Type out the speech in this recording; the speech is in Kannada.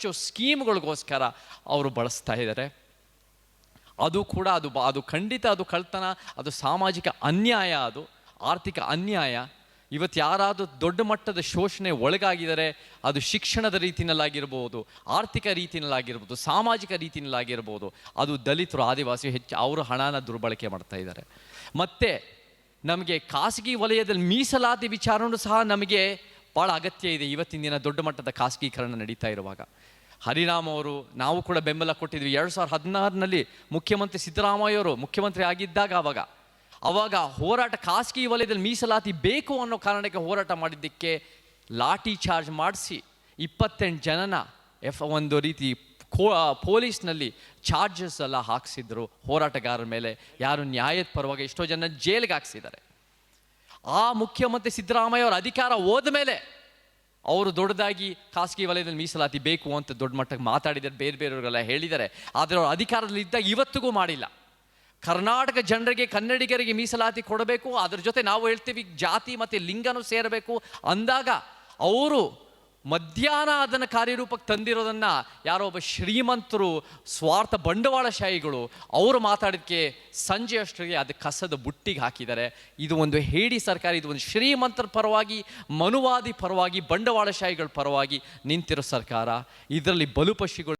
ಹಚ್ಚೋ ಸ್ಕೀಮ್ಗಳಿಗೋಸ್ಕರ ಅವರು ಬಳಸ್ತಾ ಇದ್ದಾರೆ ಅದು ಕೂಡ ಅದು ಅದು ಖಂಡಿತ ಅದು ಕಳ್ತನ ಅದು ಸಾಮಾಜಿಕ ಅನ್ಯಾಯ ಅದು, ಆರ್ಥಿಕ ಅನ್ಯಾಯ. ಇವತ್ತು ಯಾರಾದರೂ ದೊಡ್ಡ ಮಟ್ಟದ ಶೋಷಣೆ ಒಳಗಾಗಿದರೆ, ಅದು ಶಿಕ್ಷಣದ ರೀತಿಯಲ್ಲಾಗಿರ್ಬೋದು ಆರ್ಥಿಕ ರೀತಿಯಲ್ಲಾಗಿರ್ಬೋದು ಸಾಮಾಜಿಕ ರೀತಿಯಲ್ಲಾಗಿರ್ಬೋದು ಅದು ದಲಿತರು, ಆದಿವಾಸಿ ಹೆಚ್ಚು, ಅವರು ಹಣನ ದುರ್ಬಳಕೆ ಮಾಡ್ತಾ ಇದ್ದಾರೆ ಮತ್ತು ನಮಗೆ ಖಾಸಗಿ ವಲಯದಲ್ಲಿ ಮೀಸಲಾತಿ ವಿಚಾರವೂ ಸಹ ನಮಗೆ ಭಾಳ ಅಗತ್ಯ ಇದೆ ಇವತ್ತಿನ ದಿನ ದೊಡ್ಡ ಮಟ್ಟದ ಖಾಸಗೀಕರಣ ನಡೀತಾ ಇರುವಾಗ. ಹರಿರಾಮ್ ಅವರು, ನಾವು ಕೂಡ ಬೆಂಬಲ ಕೊಟ್ಟಿದ್ವಿ. ಎರಡು ಸಾವಿರದ ಹದಿನಾರರಲ್ಲಿ ಮುಖ್ಯಮಂತ್ರಿ ಸಿದ್ದರಾಮಯ್ಯ ಅವರು ಮುಖ್ಯಮಂತ್ರಿ ಆಗಿದ್ದಾಗ ಅವಾಗ ಅವಾಗ ಹೋರಾಟ, ಖಾಸಗಿ ವಲಯದಲ್ಲಿ ಮೀಸಲಾತಿ ಬೇಕು ಅನ್ನೋ ಕಾರಣಕ್ಕೆ ಹೋರಾಟ ಮಾಡಿದ್ದಕ್ಕೆ ಲಾಠಿ ಚಾರ್ಜ್ ಮಾಡಿಸಿ ಇಪ್ಪತ್ತೆಂಟು ಜನನ ಎಫ್ ಒಂದು ರೀತಿ ಕೋ, ಪೊಲೀಸ್ನಲ್ಲಿ ಚಾರ್ಜಸ್ ಎಲ್ಲ ಹಾಕ್ಸಿದ್ರು ಹೋರಾಟಗಾರರ ಮೇಲೆ. ಯಾರು ನ್ಯಾಯದ ಪರವಾಗಿ ಎಷ್ಟೋ ಜನ ಜೈಲಿಗೆ ಹಾಕ್ಸಿದ್ದಾರೆ. ಆ ಮುಖ್ಯಮಂತ್ರಿ ಸಿದ್ದರಾಮಯ್ಯ ಅವರ ಅಧಿಕಾರ ಹೋದ ಮೇಲೆ ಅವರು ದೊಡ್ಡದಾಗಿ ಖಾಸಗಿ ವಲಯದಲ್ಲಿ ಮೀಸಲಾತಿ ಬೇಕು ಅಂತ ದೊಡ್ಡ ಮಟ್ಟಕ್ಕೆ ಮಾತಾಡಿದ್ದಾರೆ. ಬೇರೆ ಬೇರೆಯವರೆಲ್ಲ ಹೇಳಿದ್ದಾರೆ. ಆದರೆ ಅವರು ಅಧಿಕಾರದಲ್ಲಿದ್ದಾಗ ಇವತ್ತಿಗೂ ಮಾಡಿಲ್ಲ. ಕರ್ನಾಟಕ ಜನರಿಗೆ, ಕನ್ನಡಿಗರಿಗೆ ಮೀಸಲಾತಿ ಕೊಡಬೇಕು. ಅದ್ರ ಜೊತೆ ನಾವು ಹೇಳ್ತೀವಿ ಜಾತಿ ಮತ್ತು ಲಿಂಗನೂ ಸೇರಬೇಕು. ಅಂದಾಗ ಅವರು ಮಧ್ಯಾಹ್ನ ಅದನ್ನು ಕಾರ್ಯರೂಪಕ್ಕೆ ತಂದಿರೋದನ್ನ ಯಾರೋ ಒಬ್ಬ ಶ್ರೀಮಂತರು, ಸ್ವಾರ್ಥ ಬಂಡವಾಳಶಾಹಿಗಳು, ಅವರು ಸಂಜೆ ಅಷ್ಟರಿಗೆ ಅದು ಕಸದ ಬುಟ್ಟಿಗೆ ಹಾಕಿದ್ದಾರೆ. ಇದು ಒಂದು ಹೇಡಿ ಸರ್ಕಾರ, ಇದು ಒಂದು ಶ್ರೀಮಂತರ ಪರವಾಗಿ, ಮನುವಾದಿ ಪರವಾಗಿ, ಬಂಡವಾಳಶಾಹಿಗಳ ಪರವಾಗಿ ನಿಂತಿರೋ ಸರ್ಕಾರ. ಇದರಲ್ಲಿ ಬಲುಪಶಿಗಳು